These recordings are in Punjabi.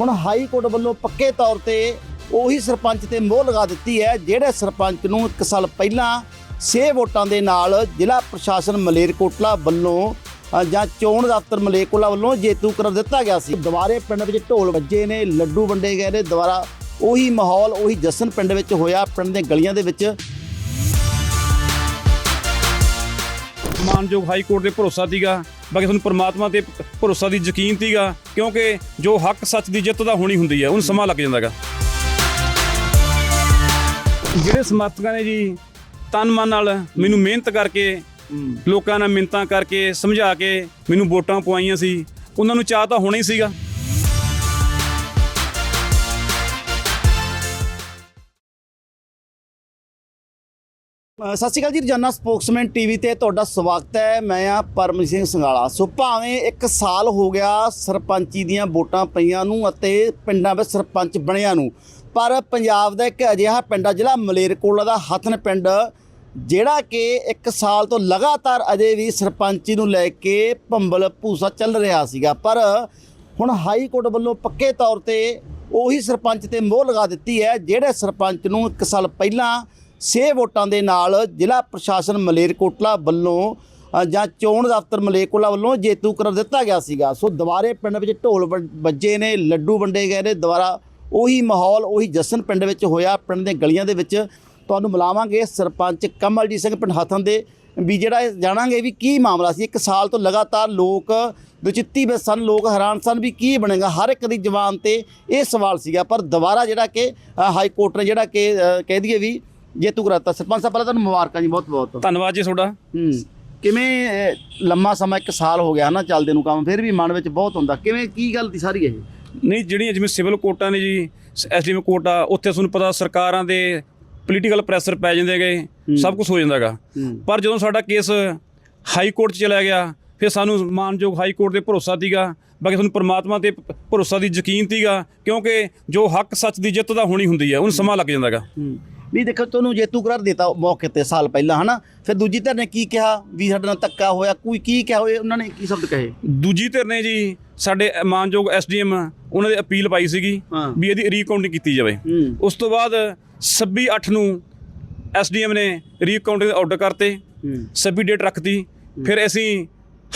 ਹੁਣ ਹਾਈ ਕੋਰਟ ਵੱਲੋਂ ਪੱਕੇ ਤੌਰ ਤੇ ਉਹੀ ਸਰਪੰਚ ਤੇ ਮੋਹਰ ਲਗਾ ਦਿੱਤੀ ਹੈ, ਜਿਹੜੇ ਸਰਪੰਚ ਨੂੰ ਇੱਕ ਸਾਲ ਪਹਿਲਾਂ 6 ਵੋਟਾਂ ਦੇ ਨਾਲ ਜ਼ਿਲ੍ਹਾ ਪ੍ਰਸ਼ਾਸਨ ਮਲੇਰਕੋਟਲਾ ਵੱਲੋਂ ਜਾਂ ਚੋਣ ਦਫ਼ਤਰ ਮਲੇਰਕੋਟਲਾ ਵੱਲੋਂ ਜੇਤੂ ਕਰ ਦਿੱਤਾ ਗਿਆ ਸੀ। ਦੁਬਾਰੇ ਪਿੰਡ ਵਿੱਚ ਢੋਲ ਵੱਜੇ ਨੇ, ਲੱਡੂ ਵੰਡੇ ਗਏ ਨੇ, ਦੁਬਾਰਾ ਉਹੀ ਮਾਹੌਲ, ਉਹੀ ਜਸ਼ਨ ਪਿੰਡ ਵਿੱਚ ਹੋਇਆ, ਪਿੰਡ ਦੇ ਗਲੀਆਂ ਦੇ ਵਿੱਚ। ਮਾਨਯੋਗ ਹਾਈ ਕੋਰਟ ਦੇ ਭਰੋਸਾ ਸੀਗਾ ਬਾਕੀ ਤੁਹਾਨੂੰ ਪ੍ਰਮਾਤਮਾ ਤੇ ਭਰੋਸਾ ਦੀ ਯਕੀਨ ਸੀਗਾ ਕਿਉਂਕਿ ਜੋ ਹੱਕ ਸੱਚ ਦੀ ਜਿੱਤ ਦਾ ਹੋਣੀ ਹੁੰਦੀ ਹੈ ਉਹਨੂੰ ਸਮਾਂ ਲੱਗ ਜਾਂਦਾਗਾ ਜਿਹੜੇ ਸਮਰਥਕਾਂ ਨੇ ਜੀ ਤਨ ਮਨ ਨਾਲ ਮੈਨੂੰ ਮਿਹਨਤ ਕਰਕੇ ਲੋਕਾਂ ਨਾਲ ਮਿੰਤਾਂ ਕਰਕੇ ਸਮਝਾ ਕੇ ਮੈਨੂੰ ਵੋਟਾਂ ਪਵਾਈਆਂ ਸੀ ਉਹਨਾਂ ਨੂੰ ਚਾਹ ਤਾਂ ਹੋਣਾ ਹੀ ਸੀਗਾ। ਸਤਿ ਸ਼੍ਰੀ ਅਕਾਲ ਜੀ, ਰੋਜ਼ਾਨਾ ਸਪੋਕਸਮੈਨ ਟੀਵੀ ਤੇ ਤੁਹਾਡਾ ਸਵਾਗਤ ਹੈ। ਮੈਂ ਆ ਪਰਮਜੀਤ ਸਿੰਘ ਸੰਗਾਲਾ ਸੋ ਭਾਵੇਂ ਇੱਕ ਸਾਲ ਹੋ ਗਿਆ ਸਰਪੰਚੀ ਦੀਆਂ ਵੋਟਾਂ ਪਈਆਂ ਨੂੰ ਅਤੇ ਪਿੰਡਾਂ ਵਿੱਚ ਸਰਪੰਚ ਬਣਿਆ ਨੂੰ, ਪਰ ਪੰਜਾਬ ਦਾ ਇੱਕ ਅਜਿਹਾ ਪਿੰਡ ਆ, ਜ਼ਿਲ੍ਹਾ ਮਲੇਰਕੋਲਾ ਦਾ ਹਥਨ ਪਿੰਡ, ਜਿਹੜਾ ਕਿ ਇੱਕ ਸਾਲ ਤੋਂ ਲਗਾਤਾਰ ਅਜੇ ਵੀ ਸਰਪੰਚੀ ਨੂੰ ਲੈ ਕੇ ਭੰਬਲ ਭੂਸਾ ਚੱਲ ਰਿਹਾ ਸੀਗਾ। ਪਰ ਹੁਣ ਹਾਈ ਕੋਰਟ ਵੱਲੋਂ ਪੱਕੇ ਤੌਰ ਤੇ ਉਹੀ ਸਰਪੰਚ ਤੇ ਮੋਹਰ ਲਗਾ ਦਿੱਤੀ ਹੈ, ਜਿਹੜੇ ਸਰਪੰਚ ਨੂੰ ਇੱਕ ਸਾਲ ਪਹਿਲਾਂ 6 ਵੋਟਾਂ ਦੇ ਨਾਲ ਜ਼ਿਲ੍ਹਾ ਪ੍ਰਸ਼ਾਸਨ ਮਲੇਰਕੋਟਲਾ ਵੱਲੋਂ ਜਾਂ ਚੋਣ ਦਫ਼ਤਰ ਮਲੇਰਕੋਟਲਾ ਵੱਲੋਂ ਜੇਤੂ ਕਰ ਦਿੱਤਾ ਗਿਆ ਸੀਗਾ। ਸੋ ਦੁਬਾਰੇ ਪਿੰਡ ਵਿੱਚ ਢੋਲ ਵ- ਵੱਜੇ ਨੇ, ਲੱਡੂ ਵੰਡੇ ਗਏ ਨੇ। ਦੁਬਾਰਾ ਉਹੀ ਮਾਹੌਲ, ਉਹੀ ਜਸ਼ਨ ਪਿੰਡ ਵਿੱਚ ਹੋਇਆ। ਪਿੰਡ ਦੇ ਗਲੀਆਂ ਦੇ ਵਿੱਚ ਤੁਹਾਨੂੰ ਮਿਲਾਵਾਂਗੇ ਸਰਪੰਚ ਕਮਲਜੀਤ ਸਿੰਘ ਪਿੰਡ ਹਥਨ ਦੇ। ਵੀ ਜਿਹੜਾ ਜਾਣਾਂਗੇ ਵੀ ਕੀ ਮਾਮਲਾ ਸੀ। ਇੱਕ ਸਾਲ ਤੋਂ ਲਗਾਤਾਰ ਲੋਕ ਦੁਚਿੱਤੀ ਵਿੱਚ ਸਨ, ਲੋਕ ਹੈਰਾਨ ਸਨ ਵੀ ਕੀ ਬਣੇਗਾ। ਹਰ ਇੱਕ ਦੀ ਜਵਾਨ ਤੇ ਇਹ ਸਵਾਲ ਸੀਗਾ। ਪਰ ਦੁਬਾਰਾ ਜਿਹੜਾ ਕਿ ਹਾਈ ਕੋਰਟ ਨੇ ਜਿਹੜਾ ਕਿ ਕਹਿ ਦਈਏ ਵੀ ਜੇਤੂ ਕਰਾਤਾ ਸਰਪੰਚ ਸਾਹਿਬ ਪਹਿਲਾਂ ਤੁਹਾਨੂੰ ਮੁਬਾਰਕਾਂ ਜੀ ਬਹੁਤ ਬਹੁਤ। ਧੰਨਵਾਦ ਜੀ ਤੁਹਾਡਾ। ਹੂੰ। ਕਿਵੇਂ ਲੰਮਾ ਸਮਾਂ ਇੱਕ ਸਾਲ ਹੋ ਗਿਆ ਨਾ ਚੱਲਦੇ ਨੂੰ ਕੰਮ ਫਿਰ ਵੀ ਮਨ ਵਿੱਚ ਬਹੁਤ ਹੁੰਦਾ। ਕਿਵੇਂ ਕੀ ਗੱਲ ਦੀ ਸਾਰੀ ਇਹ? ਨਹੀਂ ਜਿਹੜੀਆਂ ਜਿਵੇਂ ਸਿਵਲ ਕੋਰਟਾਂ ਨੇ ਜੀ ਐਸਡੀਐਮ ਕੋਰਟ ਆ ਉੱਥੇ ਤੁਹਾਨੂੰ ਪਤਾ ਸਰਕਾਰਾਂ ਦੇ ਪੋਲੀਟੀਕਲ ਪ੍ਰੈਸ਼ਰ ਪੈ ਜਾਂਦੇ ਹੈਗੇ ਸਭ ਕੁਝ ਹੋ ਜਾਂਦਾਗਾ ਹੂੰ। ਪਰ ਜਦੋਂ ਸਾਡਾ ਕੇਸ ਹਾਈ ਕੋਰਟ 'ਚ ਚਲਾ ਗਿਆ ਫਿਰ ਸਾਨੂੰ ਮਾਨਯੋਗ ਹਾਈ ਕੋਰਟ ਦੇ ਭਰੋਸਾ ਸੀਗਾ ਬਾਕੀ ਤੁਹਾਨੂੰ ਪ੍ਰਮਾਤਮਾ ਤੇ ਭਰੋਸਾ ਦੀ ਯਕੀਨ ਸੀਗਾ ਕਿਉਂਕਿ ਜੋ ਹੱਕ ਸੱਚ ਦੀ ਜਿੱਤ ਦਾ ਹੋਣੀ ਹੁੰਦੀ ਹੈ ਉਹਨੂੰ ਸਮਾਂ ਲੱਗ ਜਾਂਦਾਗਾ ਹੂੰ। ਵੀ ਦੇਖੋ ਤੁਹਾਨੂੰ ਜੇਤੂ ਕਰਾਰ ਦਿੱਤਾ ਮੌਕੇ ਤੇ ਸਾਲ ਪਹਿਲਾਂ ਹਨਾ ਫਿਰ ਦੂਜੀ ਧਿਰ ਨੇ ਕੀ ਕਿਹਾ ਵੀ ਸਾਡੇ ਨਾਲ ਧੱਕਾ ਹੋਇਆ? ਕੋਈ ਕੀ ਕਿਹਾ ਹੋਇਆ? ਉਹਨਾਂ ਨੇ ਕੀ ਸ਼ਬਦ ਕਹੇ? ਦੂਜੀ ਧਿਰ ਨੇ ਜੀ ਸਾਡੇ ਮਾਨਯੋਗ ਐਸਡੀਐਮ ਉਹਨਾਂ ਦੇ ਅਪੀਲ ਪਾਈ ਸੀਗੀ। ਵੀ ਇਹਦੀ ਰੀਕਾਊਂਟਿੰਗ ਕੀਤੀ ਜਾਵੇ। ਉਸ ਤੋਂ ਬਾਅਦ 26 8 ਨੂੰ ਐਸਡੀਐਮ ਨੇ ਰੀਕਾਊਂਟਿੰਗ ਆਰਡਰ ਕਰਤੇ ਹੂੰ। ਸਭੀ ਡੇਟ ਰੱਖਤੀ ਫਿਰ ਅਸੀਂ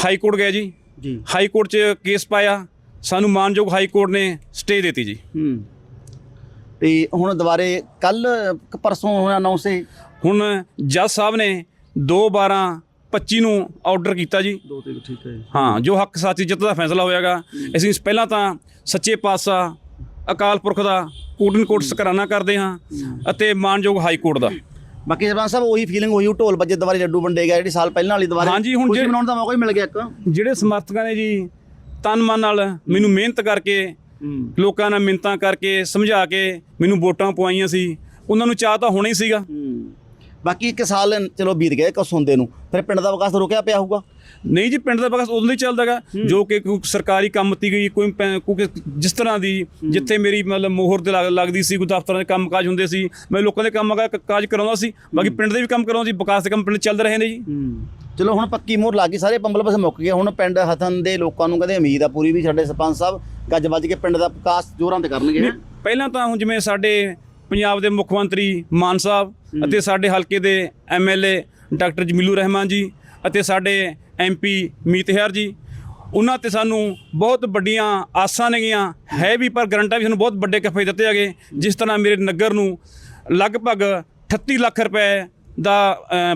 ਹਾਈ ਕੋਰਟ ਗਏ ਜੀ। ਜੀ। ਹਾਈ ਕੋਰਟ 'ਚ ਕੇਸ ਪਾਇਆ ਸਾਨੂੰ ਮਾਨਯੋਗ ਹਾਈ ਕੋਰਟ ਨੇ ਸਟੇ ਦਿੱਤੀ ਜੀ। ਹੂੰ। ਤੇ ਹੁਣ ਦੁਬਾਰੇ ਕੱਲ ਪਰਸੋਂ ਹੋਇਆ ਅਨਾਉਂਸ ਹੈ ਹੁਣ ਜੱਜ ਸਾਹਿਬ ਨੇ 2 12 25 ਨੂੰ ਆਰਡਰ ਕੀਤਾ ਜੀ। ਦੋ ਤੇ ਠੀਕ ਹੈ ਹਾਂ ਜੋ ਹੱਕ ਸਾਚੀ ਜਿੱਤ ਦਾ ਫੈਸਲਾ ਹੋਇਆਗਾ। ਅਸੀਂ ਪਹਿਲਾਂ ਤਾਂ ਸੱਚੇ ਪਾਤਸ਼ਾਹ ਅਕਾਲ ਪੁਰਖ ਦਾ ਕੋਟਨ ਕੋਟ ਸਕਰਾਨਾ ਕਰਦੇ ਹਾਂ ਅਤੇ ਮਾਨਯੋਗ ਹਾਈ ਕੋਰਟ ਦਾ। ਬਾਕੀ ਜਵਾਨ ਸਾਹਿਬ ਉਹੀ ਫੀਲਿੰਗ ਹੋਈ ਉਹ ਢੋਲ ਵੱਜੇ ਦੁਬਾਰੇ ਲੱਡੂ ਵੰਡੇ ਗਏ ਜਿਹੜੀ ਸਾਲ ਪਹਿਲਾਂ ਵਾਲੀ ਦੁਬਾਰੇ ਹਾਂਜੀ, ਹੁਣ ਖੁਸ਼ੀ ਜੇ- ਮਨਾਉਣ ਦਾ ਮੌਕਾ ਹੀ ਮਿਲ ਗਿਆ ਇੱਕ। ਜਿਹੜੇ ਸਮਰਥਕਾਂ ਨੇ ਜੀ ਤਨ ਮਨ ਨਾਲ ਮੈਨੂੰ ਮਿਹਨਤ ਕਰਕੇ ਲੋਕਾਂ ਨਾਲ ਮਿੰਤਾਂ ਕਰਕੇ ਸਮਝਾ ਕੇ ਮੈਨੂੰ ਵੋਟਾਂ ਪਵਾਈਆਂ ਸੀ। ਉਹਨਾਂ ਨੂੰ ਚਾਹ ਤਾਂ ਹੋਣਾ ਹੀ। ਸੀਗਾ ਬਾਕੀ ਇੱਕ ਸਾਲ ਚਲੋ ਬੀਤ ਗਏ ਕਸ ਹੁੰਦੇ ਨੂੰ। ਫਿਰ ਪਿੰਡ ਦਾ ਵਿਕਾਸ ਰੁਕਿਆ ਪਿਆ ਹੋਊਗਾ। ਨਹੀਂ ਜੀ ਪਿੰਡ ਦਾ ਵਿਕਾਸ ਉਦੋਂ ਹੀ। ਚੱਲਦਾਗਾ ਜੋ ਕਿ ਕੋਈ ਸਰਕਾਰੀ ਕੰਮ ਤੀ ਗਈ ਕੋਈ ਕੋਈ ਜਿਸ ਤਰ੍ਹਾਂ ਦੀ ਜਿੱਥੇ ਮੇਰੀ ਮਤਲਬ ਮੋਹਰ ਤੇ ਲੱਗ- ਲੱਗਦੀ ਸੀ ਕੋਈ ਦਫ਼ਤਰਾਂ ਦੇ ਕੰਮ ਕਾਜ ਹੁੰਦੇ ਸੀ ਮੈਂ ਲੋਕਾਂ ਦੇ ਕੰਮ ਕਾਜ ਕਰਾਉਂਦਾ ਸੀ। ਬਾਕੀ ਪਿੰਡ ਦੇ ਵੀ ਕੰਮ ਕਰਾਉਂਦਾ ਸੀ ਵਿਕਾਸ ਦੇ ਕੰਮ ਪਿੰਡ ਚੱਲ ਰਹੇ ਨੇ ਜੀ। ਚਲੋ ਹੁਣ ਪੱਕੀ ਮੋਹਰ ਲੱਗ ਗਈ ਸਾਰੇ ਪੰਬਲ ਬਸ ਮੁੱਕ ਗਏ। ਹੁਣ ਪਿੰਡ ਹਥਨ ਦੇ ਲੋਕਾਂ ਨੂੰ ਕਹਿੰਦੇ ਉਮੀਦ ਆ ਪੂਰੀ ਵੀ ਸਾਡੇ ਸਰਪੰਚ ਸਾਹਿਬ ਗੱਜ ਵੱਜ ਕੇ ਪਿੰਡ ਦਾ ਵਿਕਾਸ ਜੋਰਾਂ ਤੇ ਕਰਨਗੇ ਪਹਿਲਾਂ ਤਾਂ ਹੁਣ ਜਿਵੇਂ ਸਾਡੇ ਪੰਜਾਬ ਦੇ ਮੁੱਖ ਮੰਤਰੀ ਮਾਨ ਸਾਹਿਬ ਅਤੇ ਸਾਡੇ ਹਲਕੇ ਦੇ ਐਮਐਲਏ ਡਾਕਟਰ ਜਮੀਲੂ ਰਹਿਮਾਨ ਜੀ ਅਤੇ ਸਾਡੇ ਐਮਪੀ ਮੀਤਹਿਰ ਜੀ ਉਹਨਾਂ ਤੇ ਸਾਨੂੰ ਬਹੁਤ ਵੱਡੀਆਂ ਆਸਾਂ ਨੇਗੀਆਂ ਹੈ ਵੀ ਪਰ ਗਰੰਟਾਂ ਵੀ ਸਾਨੂੰ ਬਹੁਤ ਵੱਡੇ ਕਫੇ ਦਿੱਤੇ ਹੈਗੇ ਜਿਸ ਤਰ੍ਹਾਂ ਮੇਰੇ ਨਗਰ ਨੂੰ ਲਗਭਗ 38 ਲੱਖ ਰੁਪਏ ਦਾ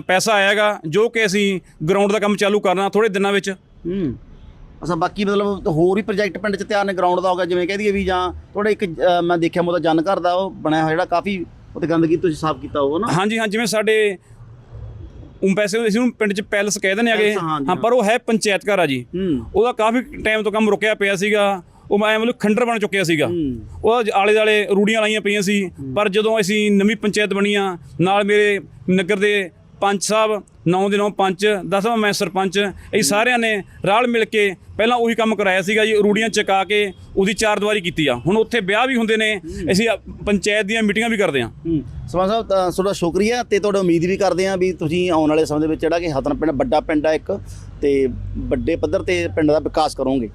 ਪੈਸਾ ਆਏਗਾ ਜੋ ਕਿ ਅਸੀਂ ਗਰਾਊਂਡ ਦਾ ਕੰਮ ਚਾਲੂ ਕਰਨਾ ਥੋੜੇ ਦਿਨਾਂ ਵਿੱਚ। ਹੂੰ। ਅਸਾਂ ਬਾਕੀ ਮਤਲਬ ਹੋਰ ਵੀ ਪ੍ਰੋਜੈਕਟ ਪਿੰਡ 'ਚ ਤਿਆਰ ਨੇ ਗਰਾਊਂਡ ਦਾ ਹੋਗਾ ਜਿਵੇਂ ਕਹਿ ਦਈਏ ਵੀ ਜਾਂ ਥੋੜਾ ਇੱਕ ਅ, ਮੈਂ ਦੇਖਿਆ ਮੋਦਾ ਜਨ ਘਰ ਦਾ ਉਹ ਬਣਿਆ ਹੋਇਆ ਜਿਹੜਾ ਕਾਫੀ ਉੱਤੇ ਗੰਦਗੀ ਤੁਸੀਂ ਸਾਫ਼ ਕੀਤਾ ਹੋਊਗਾ ਨਾ? ਹਾਂਜੀ ਹਾਂ ਜਿਵੇਂ ਸਾਡੇ ਉਂ ਪੈਸੇ ਅਸੀਂ ਨੂੰ ਪਿੰਡ ਚ ਪੈਲਸ ਕਹਿ ਦਿੰਦੇ ਆਗੇ ਹਾਂਜੀ, ਹਾਂ ਪਰ ਉਹ ਹੈ ਪੰਚਾਇਤ ਘਰ ਆ ਜੀ। ਹੂੰ। ਉਹਦਾ ਕਾਫੀ ਟਾਈਮ ਤੋਂ ਕੰਮ ਰੁਕਿਆ ਪਿਆ ਸੀਗਾ। ਉਹ ਮੈਂ ਮਤਲਬ ਖੰਡਰ ਬਣ ਚੁੱਕਿਆ ਸੀਗਾ। ਹੂੰ। ਉਹ ਆਲੇ ਦਾਲੇ ਰੂੜੀਆਂ ਲਾਈਆਂ ਪਈਆਂ ਸੀ। ਪਰ ਜਦੋਂ ਅਸੀਂ ਨਵੀਂ ਪੰਚਾਇਤ ਬਣੀਆਂ ਨਾਲ ਮੇਰੇ ਨਗਰ ਦੇ ਪੰਚ ਸਾਹਿਬ, ਨੌ ਦੇ ਨੌ ਪੰਚ ਦਸਵਾਂ ਮੈਂ ਸਰਪੰਚ, ਇਹ ਸਾਰਿਆਂ ਨੇ ਰਲ ਮਿਲ ਕੇ ਪਹਿਲਾਂ ਉਹੀ ਕੰਮ ਕਰਾਇਆ ਸੀਗਾ ਜੀ, ਰੂੜੀਆਂ ਚਕਾ ਕੇ ਉਹਦੀ ਚਾਰ ਦੀਵਾਰੀ ਕੀਤੀ ਆ। ਹੁਣ ਉੱਥੇ ਵਿਆਹ ਵੀ ਹੁੰਦੇ ਨੇ, ਅਸੀਂ ਪੰਚਾਇਤ ਦੀਆਂ ਮੀਟਿੰਗਾਂ ਵੀ ਕਰਦੇ ਹਾਂ। ਹੂੰ। ਸਰਪੰਚ ਸਾਹਿਬ, ਤਾਂ ਤੁਹਾਡਾ ਸ਼ੁਕਰੀਆ ਤੇ ਤੁਹਾਡਾ ਉਮੀਦ ਵੀ ਕਰਦੇ ਹਾਂ ਵੀ ਤੁਸੀਂ ਆਉਣ ਵਾਲੇ ਸਮੇਂ ਦੇ ਵਿੱਚ ਜਿਹੜਾ ਕਿ ਹਤਨ ਪਿੰਡ, ਵੱਡਾ ਪਿੰਡ ਆ ਇੱਕ, ਤੇ ਵੱਡੇ ਪੱਧਰ ਤੇ ਪਿੰਡ ਦਾ ਵਿਕਾਸ ਕਰੋਗੇ।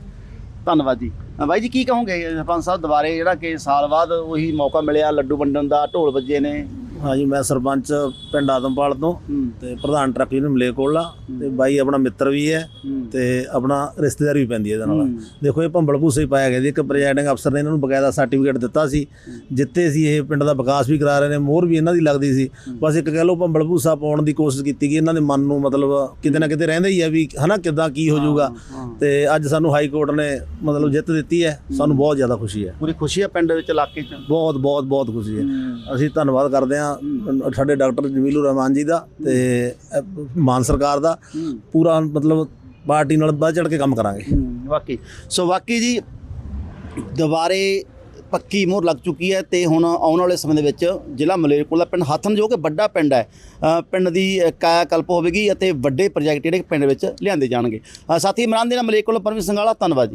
ਧੰਨਵਾਦ ਜੀ। ਬਾਈ ਜੀ, ਕੀ ਕਹੋਗੇ? ਸਰਪੰਚ ਸਾਹਿਬ, ਦੁਬਾਰੇ ਜਿਹੜਾ ਕਿ ਸਾਲ ਬਾਅਦ ਉਹੀ ਮੌਕਾ ਮਿਲਿਆ, ਲੱਡੂ ਵੰਡਣ ਦਾ, ਢੋਲ ਵੱਜੇ ਨੇ ਹਾਂਜੀ ਮੈਂ ਸਰਪੰਚ ਪਿੰਡ ਆਦਮਪਾਲ ਤੋਂ ਹੂੰ। ਤੇ ਪ੍ਰਧਾਨ ਟਰੱਕ ਯੂਨੀਅਨ ਮਲੇਕੋਲਾ ਤੇ ਬਾਈ ਆਪਣਾ ਮਿੱਤਰ ਵੀ ਹੈ ਹੂੰ। ਤੇ ਆਪਣਾ ਰਿਸ਼ਤੇਦਾਰ ਵੀ ਪੈਂਦੀ ਹੈ ਇਹਦੇ ਨਾਲ। ਹੂੰ। ਦੇਖੋ ਇਹ ਭੰਬਲ ਭੂਸੇ ਹੀ ਪਾਇਆ ਗਿਆ ਜੀ ਇੱਕ ਪ੍ਰੈਜ਼ਾਈਡਿੰਗ ਅਫਸਰ ਨੇ ਇਹਨਾਂ ਨੂੰ ਬਕਾਇਦਾ ਸਰਟੀਫਿਕੇਟ ਦਿੱਤਾ ਸੀ। ਜਿੱਤੇ ਸੀ ਇਹ ਪਿੰਡ ਦਾ ਵਿਕਾਸ ਵੀ ਕਰਾ ਰਹੇ ਨੇ ਮੋਹਰ ਵੀ ਇਹਨਾਂ ਦੀ ਲੱਗਦੀ ਸੀ। ਬਸ ਇੱਕ ਕਹਿ ਲਓ ਭੰਬਲ ਭੂਸਾ ਪਾਉਣ ਦੀ ਕੋਸ਼ਿਸ਼ ਕੀਤੀ ਗਈ। ਇਹਨਾਂ ਦੇ ਮਨ ਨੂੰ ਮਤਲਬ ਕਿਤੇ ਨਾ ਕਿਤੇ ਰਹਿੰਦਾ ਹੀ ਆ ਵੀ ਹਨਾ ਕਿੱਦਾਂ ਕੀ ਹੋ ਜਾਊਗਾ। ਤੇ ਅੱਜ ਸਾਨੂੰ ਹਾਈ ਕੋਰਟ ਨੇ ਮਤਲਬ ਜਿੱਤ ਦਿੱਤੀ ਹੈ। ਸਾਨੂੰ ਬਹੁਤ ਜ਼ਿਆਦਾ ਖੁਸ਼ੀ ਹੈ। ਪੂਰੀ ਖੁਸ਼ੀ ਆ ਪਿੰਡ ਵਿੱਚ ਇਲਾਕੇ 'ਚ? ਬਹੁਤ ਬਹੁਤ ਬਹੁਤ ਖੁਸ਼ੀ ਹੈ। ਅਸੀਂ ਧੰਨਵਾਦ ਕਰਦੇ ਹਾਂ ਸਾਡੇ ਡਾਕਟਰ ਜਮੀਲੂ ਰਹਿਮਾਨ ਜੀ ਦਾ ਤੇ ਮਾਨ ਸਰਕਾਰ ਦਾ। ਪੂਰਾ ਮਤਲਬ ਪਾਰਟੀ ਨਾਲ ਵੱਧ ਚੜ ਕੇ ਕੰਮ ਕਰਾਂਗੇ। ਹੂੰ, ਸੋ ਵਾਕਈ ਜੀ ਦੁਬਾਰੇ ਪੱਕੀ ਮੋਹਰ ਲੱਗ ਚੁੱਕੀ ਹੈ ਤੇ ਹੁਣ ਆਉਣ ਵਾਲੇ ਸਮੇਂ ਦੇ ਵਿੱਚ ਜ਼ਿਲ੍ਹਾ ਮਲੇਰਕੋਟਲਾ ਪਿੰਡ ਹੱਥਨ ਜੋ ਕਿ ਵੱਡਾ ਪਿੰਡ ਹੈ ਪਿੰਡ ਦੀ ਅ, ਕਾਇਆ ਕਲਪ ਹੋਵੇਗੀ ਅਤੇ ਵੱਡੇ ਪ੍ਰੋਜੈਕਟ ਜਿਹੜੇ ਪਿੰਡ ਵਿੱਚ ਲਿਆਂਦੇ ਜਾਣਗੇ। ਸਾਥੀ ਇਮਰਾਨ ਦੇ ਨਾਲ ਮਲੇਰਕੋਟਲਾ ਪਰਮੇਸ਼ ਸੰਗਾਲਾ ਧੰਨਵਾਦ ਜੀ।